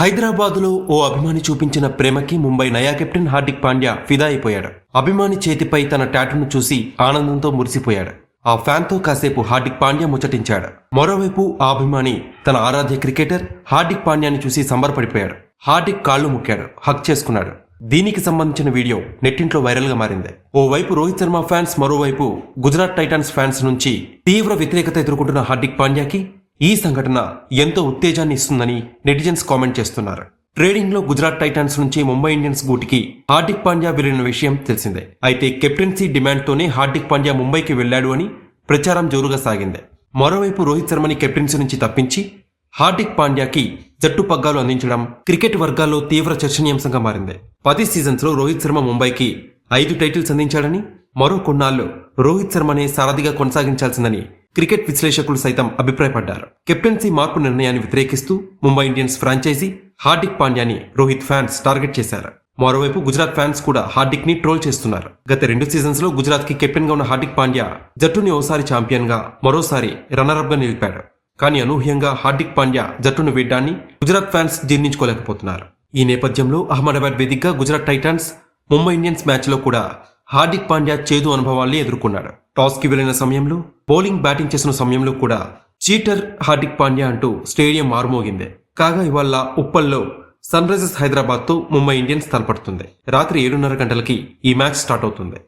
హైదరాబాద్లో ఓ అభిమాని చూపించిన ప్రేమకి ముంబై నయా కెప్టెన్ హార్దిక్ పాండ్యా ఫిదా అయిపోయాడు. అభిమాని చేతిపై తన టాటూను చూసి ఆనందంతో మురిసిపోయాడు. ఆ ఫ్యాన్తో కాసేపు హార్దిక్ పాండ్యా ముచ్చటించాడు. మరోవైపు ఆ అభిమాని తన ఆరాధ్య క్రికెటర్ హార్దిక్ పాండ్యాని చూసి సంబరపడిపోయాడు. హార్దిక్ కాళ్ళు ముక్కాడు హక్ చేసుకున్నాడు. దీనికి సంబంధించిన వీడియో నెట్టింట్లో వైరల్గా మారింది. ఓవైపు రోహిత్ శర్మ ఫ్యాన్స్ మరోవైపు గుజరాత్ టైటాన్స్ ఫ్యాన్స్ నుంచి తీవ్ర వ్యతిరేకత ఎదుర్కొంటున్న హార్దిక్ పాండ్యాకి ఈ సంఘటన ఎంతో ఉత్తేజాన్ని ఇస్తుందని నెటిజన్స్ కామెంట్ చేస్తున్నారు. ట్రేడింగ్లో గుజరాత్ టైటాన్స్ నుంచి ముంబై ఇండియన్స్ గూటికి హార్దిక్ పాండ్యా వెళ్ళిన విషయం తెలిసిందే. అయితే కెప్టెన్సీ డిమాండ్తోనే హార్దిక్ పాండ్యా ముంబైకి వెళ్ళాడు అని ప్రచారం జోరుగా సాగింది. మరోవైపు రోహిత్ శర్మని కెప్టెన్సీ నుంచి తప్పించి హార్దిక్ పాండ్యాకి జట్టు పగ్గాలు అందించడం క్రికెట్ వర్గాల్లో తీవ్ర చర్చనీయాంశంగా మారింది. పది సీజన్స్లో రోహిత్ శర్మ ముంబైకి ఐదు టైటిల్స్ అందించాడని మరో కొన్నాళ్ళు రోహిత్ శర్మనే సారథిగా కొనసాగించాల్సిందని క్రికెట్ విశ్లేషకులు సైతం అభిప్రాయపడ్డారు. కెప్టెన్సీ మార్పు నిర్ణయాన్ని వ్యతిరేకిస్తూ ముంబై ఇండియన్స్ ఫ్రాంచైజీ హార్దిక్ పాండ్యాని రోహిత్ ఫ్యాన్స్ టార్గెట్ చేశారు. మరోవైపు గుజరాత్ ఫ్యాన్స్ కూడా హార్దిక్ని ట్రోల్ చేస్తున్నారు. గత రెండు సీజన్స్లో గుజరాత్కి కెప్టెన్గా ఉన్న హార్దిక్ పాండ్యా జట్టుని ఓసారి ఛాంపియన్గా మరోసారి రన్నర్గా నిలిపాడు. కానీ అనూహ్యంగా హార్దిక్ పాండ్యా జట్టును వీడ్డాన్ని గుజరాత్ ఫ్యాన్స్ జీర్ణించుకోలేకపోతున్నారు. ఈ నేపథ్యంలో అహ్మదాబాద్ వేదికగా గుజరాత్ టైటాన్స్ ముంబై ఇండియన్స్ మ్యాచ్లో కూడా హార్దిక్ పాండ్యా చేదు అనుభవాల్ని ఎదుర్కొన్నాడు. టాస్కి వెళ్ళిన సమయంలో బౌలింగ్ బ్యాటింగ్ చేసిన సమయంలో కూడా చీటర్ హార్దిక్ పాండ్యా అంటూ స్టేడియం మారుమోగింది కాగా ఇవాళ ఉప్పల్లో సన్ రైజర్స్ హైదరాబాద్తో ముంబై ఇండియన్స్ తలపడుతుంది. రాత్రి ఏడున్నర గంటలకి ఈ మ్యాచ్ స్టార్ట్ అవుతుంది.